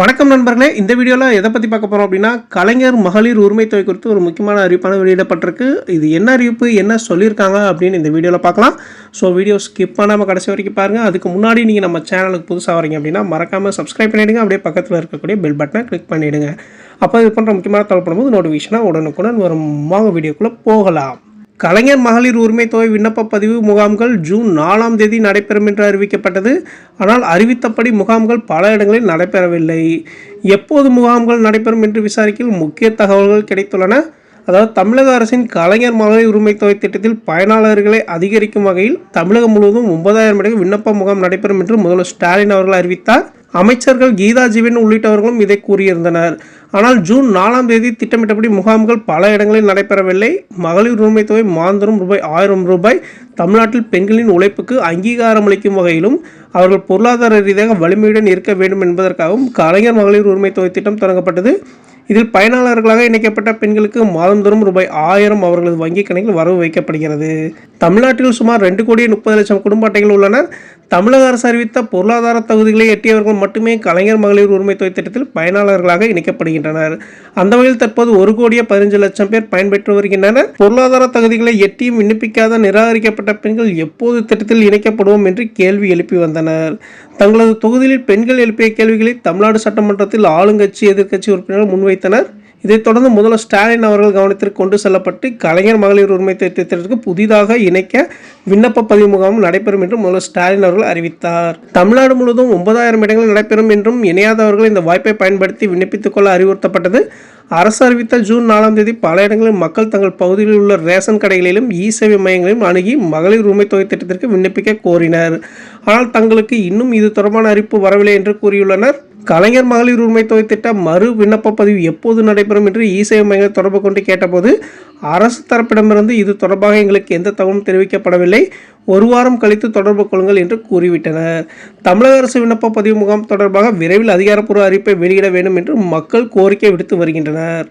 வணக்கம் நண்பர்களே. இந்த வீடியோவில் எதை பற்றி பார்க்க போகிறோம் அப்படின்னா கலைஞர் மகளிர் உரிமை தொகை குறித்து ஒரு முக்கியமான அறிவிப்பான வெளியிடப்பட்டிருக்கு. இது என்ன அறிவிப்பு என்ன சொல்லியிருக்காங்க அப்படின்னு இந்த வீடியோவில் பார்க்கலாம். ஸோ வீடியோ ஸ்கிப் பண்ணாமல் கடைசி வரைக்கும் பாருங்கள் அதுக்கு முன்னாடி நீங்கள் நம்ம சேனலுக்கு புதுசாக வரீங்க அப்படின்னா மறக்காமல் சப்ஸ்கிரைப் பண்ணிவிடுங்க அப்படியே பக்கத்தில் இருக்கக்கூடிய பெல் பட்டனை கிளிக் பண்ணிவிடுங்க அப்போ இது பண்ணுற முக்கியமான தகவல் போது நோட்டிஃபிகேஷனாக உடனுக்குடன் வரும். வாங்க வீடியோக்குள்ளே போகலாம். கலைஞர் மகளிர் உரிமை தொகை விண்ணப்ப பதிவு முகாம்கள் ஜூன் நாலாம் தேதி நடைபெறும் என்று அறிவிக்கப்பட்டது. ஆனால் அறிவித்தபடி முகாம்கள் பல இடங்களில் நடைபெறவில்லை. எப்போது முகாம்கள் நடைபெறும் என்று விசாரிக்கையில் முக்கிய தகவல்கள் கிடைத்துள்ளன. அதாவது தமிழக அரசின் கலைஞர் மகளிர் உரிமை தொகை திட்டத்தில் பயனாளர்களை அதிகரிக்கும் வகையில் தமிழகம் முழுவதும் ஒன்பதாயிரம் இடங்கள் விண்ணப்ப முகாம் நடைபெறும் என்று முதல்வர் ஸ்டாலின் அவர்கள் அறிவித்தார். அமைச்சர்கள் கீதா ஜீவன் உள்ளிட்டவர்களும் இதை கூறியிருந்தனர். ஆனால் ஜூன் நாலாம் தேதி திட்டமிட்டபடி முகாம்கள் பல இடங்களில் நடைபெறவில்லை. மகளிர் உரிமை தொகை மாந்தரும் ரூபாய் ஆயிரம் ரூபாய் தமிழ்நாட்டில் பெண்களின் உழைப்புக்கு அங்கீகாரம் அளிக்கும் வகையிலும் அவர்கள் பொருளாதார ரீதியாக வலிமையுடன் இருக்க வேண்டும் என்பதற்காகவும் கலைஞர் மகளிர் உரிமை தொகை திட்டம் தொடங்கப்பட்டது. இதில் பயனாளர்களாக இணைக்கப்பட்ட பெண்களுக்கு மாதந்தோறும் ரூபாய் ஆயிரம் அவர்களது வங்கிக் கணக்கில் வரவு வைக்கப்படுகிறது. தமிழ்நாட்டில் சுமார் ரெண்டு கோடி முப்பது லட்சம் குடும்ப அட்டைகள் உள்ளனர். தமிழக அரசு அறிவித்த பொருளாதார தகுதிகளை எட்டியவர்கள் மட்டுமே கலைஞர் மகளிர் உரிமை தொகை திட்டத்தில் பயனாளர்களாக இணைக்கப்படுகின்றனர். அந்த வகையில் தற்போது ஒரு கோடியே பதினஞ்சு லட்சம் பேர் பயன்பெற்று வருகின்றனர். பொருளாதார தகுதிகளை எட்டியும் விண்ணப்பிக்காத நிராகரிக்கப்பட்ட பெண்கள் எப்போது திட்டத்தில் இணைக்கப்படுவோம் என்று கேள்வி எழுப்பி வந்தனர். தங்களது தொகுதியில் பெண்கள் எழுப்பிய கேள்விகளை தமிழ்நாடு சட்டமன்றத்தில் ஆளுங்கட்சி எதிர்க்கட்சி உறுப்பினர்கள் முன்வைத்தனர். இதைத் தொடர்ந்து முதல்வர் ஸ்டாலின் அவர்கள் கவனத்திற்கு கொண்டு செல்லப்பட்டு கலைஞர் மகளிர் உரிமை திட்டத்திற்கு புதிதாக இணைக்க விண்ணப்ப பதிவு முகாமும் நடைபெறும் என்று முதல்வர் ஸ்டாலின் அவர்கள் அறிவித்தார். தமிழ்நாடு முழுவதும் ஒன்பதாயிரம் இடங்கள் நடைபெறும் என்றும் இணையாதவர்கள் இந்த வாய்ப்பை பயன்படுத்தி விண்ணப்பித்துக் கொள்ள அறிவுறுத்தப்பட்டது. அரசு அறிவித்த ஜூன் நாலாம் தேதி பல இடங்களில் மக்கள் தங்கள் பகுதியில் உள்ள ரேஷன் கடைகளிலும் இ சேவை மையங்களிலும் அணுகி மகளிர் உரிமை தொகை திட்டத்திற்கு விண்ணப்பிக்க கோரினர். ஆனால் தங்களுக்கு இன்னும் இது தொடர்பான அறிவிப்பு வரவில்லை என்று கூறியுள்ளனர். கலைஞர் மகளிர் உரிமை தொகை திட்ட மறு விண்ணப்ப பதிவு எப்போது நடைபெறும் என்று இ சேவை தொடர்பு கொண்டு கேட்டபோது அரசு தரப்பிடமிருந்து இது தொடர்பாக எங்களுக்கு எந்த தகவலும் தெரிவிக்கப்படவில்லை. ஒரு வாரம் கழித்து தொடர்பு கொள்ளுங்கள் என்று கூறிவிட்டனர். தமிழக அரசு விண்ணப்ப பதிவு முகாம் தொடர்பாக விரைவில் அதிகாரப்பூர்வ அறிவிப்பை வெளியிட வேண்டும் என்று மக்கள் கோரிக்கை விடுத்து வருகின்றனர்.